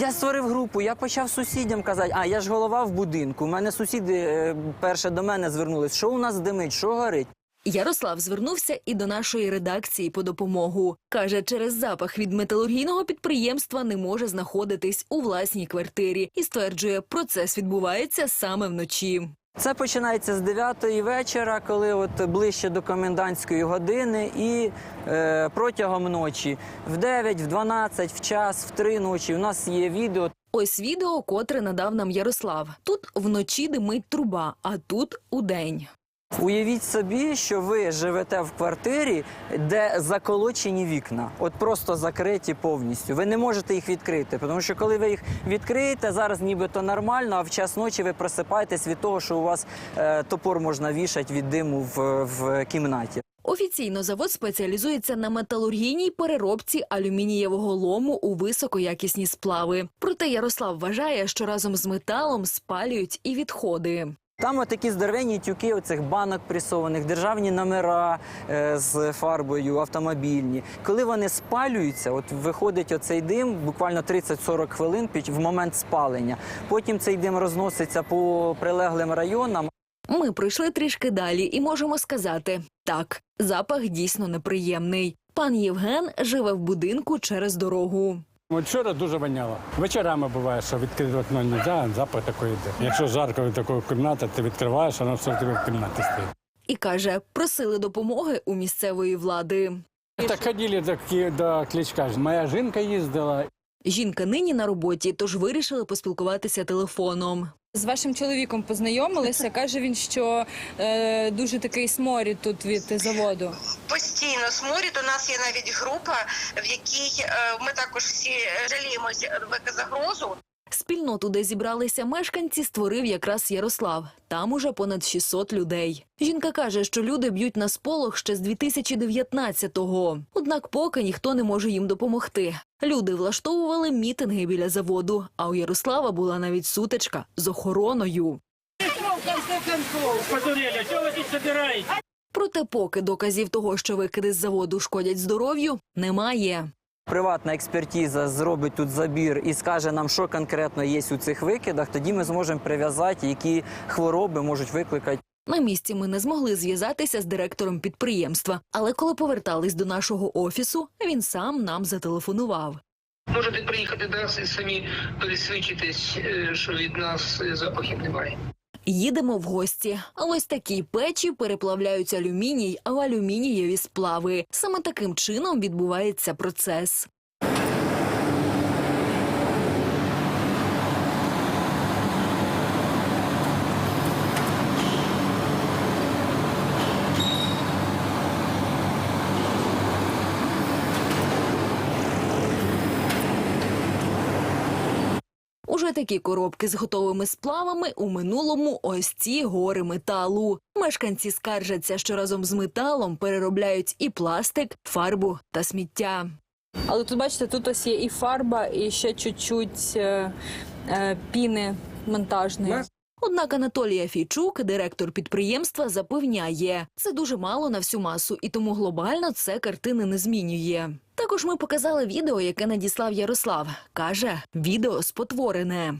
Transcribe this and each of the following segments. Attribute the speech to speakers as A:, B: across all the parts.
A: Я створив групу, я почав сусідям казати, а я ж голова в будинку. У мене сусіди е, перше до мене звернулись, що у нас димить, що горить.
B: Ярослав звернувся і до нашої редакції по допомогу. Каже, через запах від металургійного підприємства не може знаходитись у власній квартирі і стверджує, процес відбувається саме вночі.
A: Це починається з 9 вечора, коли от ближче до комендантської години, і е, протягом ночі в 9, в 12, в час, в 3 ночі. У нас є відео.
B: Ось відео, котре надав нам Ярослав. Тут вночі димить труба, а тут удень.
A: Уявіть собі, що ви живете в квартирі, де заколочені вікна, от просто закриті повністю. Ви не можете їх відкрити, тому що коли ви їх відкриєте, зараз нібито нормально, а в час ночі ви просипаєтесь від того, що у вас е, топор можна вішати від диму в, в кімнаті.
B: Офіційно завод спеціалізується на металургійній переробці алюмінієвого лому у високоякісні сплави. Проте Ярослав вважає, що разом з металом спалюють і відходи.
A: Там отакі здоровенні тюки оцих банок пресованих, державні номера е, з фарбою, автомобільні. Коли вони спалюються, от виходить оцей дим буквально 30-40 хвилин в момент спалення. Потім цей дим розноситься по прилеглим районам.
B: Ми пройшли трішки далі і можемо сказати: так, запах дійсно неприємний. Пан Євген живе в будинку через дорогу.
C: Вчора дуже воняло. Вечорами буває, що відкрити вікно не можна, запах такий йде. Якщо жарко від такої кімнати, ти відкриваєш, воно все в тебе в кімнаті стоїть.
B: І каже, просили допомоги у місцевої влади.
C: Так ходили до, до Кличка. Моя жінка їздила.
B: Жінка нині на роботі, тож вирішили поспілкуватися телефоном.
D: З вашим чоловіком познайомилися. Каже він, що е, дуже такий сморід тут від заводу.
E: постійно сморід. У нас є навіть група, в якій е, ми також всі жаліємося в загрозу.
B: Спільноту, де зібралися мешканці, створив якраз Ярослав. Там уже понад 600 людей. Жінка каже, що люди б'ють на сполох ще з 2019-го. Однак поки ніхто не може їм допомогти. Люди влаштовували мітинги біля заводу, а у Ярослава була навіть сутичка з охороною. Проте поки доказів того, що викиди з заводу шкодять здоров'ю, немає.
A: Приватна експертиза зробить тут забір і скаже нам, що конкретно є у цих викидах. Тоді ми зможемо прив'язати, які хвороби можуть викликати.
B: На місці ми не змогли зв'язатися з директором підприємства, але коли повертались до нашого офісу, він сам нам зателефонував.
F: Можете приїхати до нас і самі пересвідчитись, е, що від нас е, запахів немає.
B: Їдемо в гості. Ось такі печі переплавляють алюміній в алюмінієві сплави. Саме таким чином відбувається процес. Уже такі коробки з готовими сплавами у минулому ось ці гори металу. Мешканці скаржаться, що разом з металом переробляють і пластик, фарбу та сміття.
D: Але тут бачите, тут ось є і фарба, і ще чуть-чуть е, е, піни монтажної.
B: Однак Анатолія Фійчук, директор підприємства, запевняє, це дуже мало на всю масу, і тому глобально це картини не змінює. Також ми показали відео, яке надіслав Ярослав. каже, відео спотворене.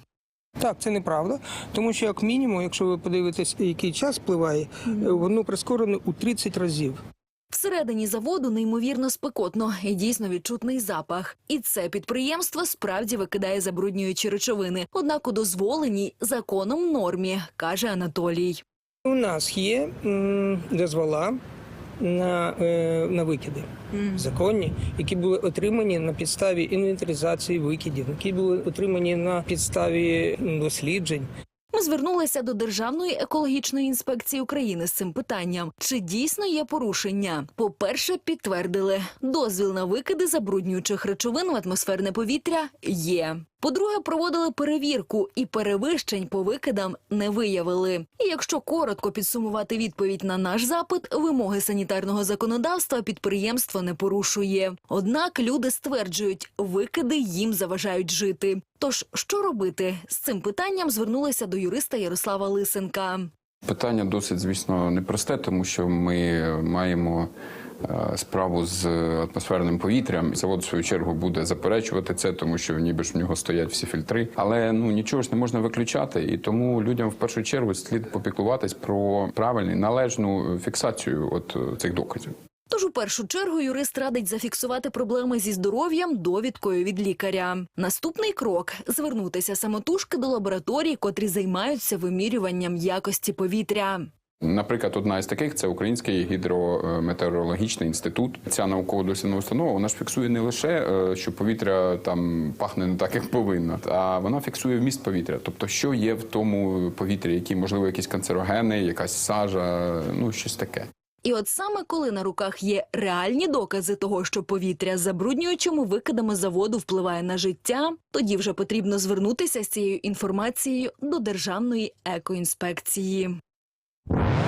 G: Так, це неправда, тому що як мінімум, якщо ви подивитесь, який час впливає, е, воно прискорене у 30 разів.
B: Всередині заводу неймовірно спекотно і дійсно відчутний запах. І це підприємство справді викидає забруднюючі речовини, однак у дозволеній законом нормі, каже Анатолій.
G: У нас є м, дозвола на, е, на викиди законні, які були отримані на підставі інвентаризації викидів, які були отримані на підставі досліджень.
B: Ми звернулися до Державної екологічної інспекції України з цим питанням: чи дійсно є порушення? По-перше, підтвердили, дозвіл на викиди забруднюючих речовин в атмосферне повітря є. По-друге, проводили перевірку і перевищень по викидам не виявили. І якщо коротко підсумувати відповідь на наш запит, вимоги санітарного законодавства підприємство не порушує. Однак люди стверджують, викиди їм заважають жити. Тож що робити? З цим питанням звернулися до юриста Ярослава Лисенка.
H: Питання досить, звісно, непросте, тому що ми маємо справу з атмосферним повітрям. Завод, в свою чергу, буде заперечувати це, тому що ніби ж в нього стоять всі фільтри. Але ну нічого ж не можна виключати, і тому людям в першу чергу слід попіклуватись про правильну належну фіксацію от е, цих доказів.
B: Тож у першу чергу юрист радить зафіксувати проблеми зі здоров'ям довідкою від лікаря. Наступний крок звернутися самотужки до лабораторій, котрі займаються вимірюванням якості повітря.
H: Наприклад, одна із таких це Український гідрометеорологічний інститут. Ця науково-дослідна установа вона ж фіксує не лише, е, що повітря там пахне не так, як повинно, а вона фіксує вміст повітря, тобто, що є в тому повітрі, які можливо якісь канцерогени, якась сажа, ну щось таке.
B: І от саме коли на руках є реальні докази того, що повітря забруднюючими викидами заводу впливає на життя, тоді вже потрібно звернутися з цією інформацією до Державної екоінспекції. you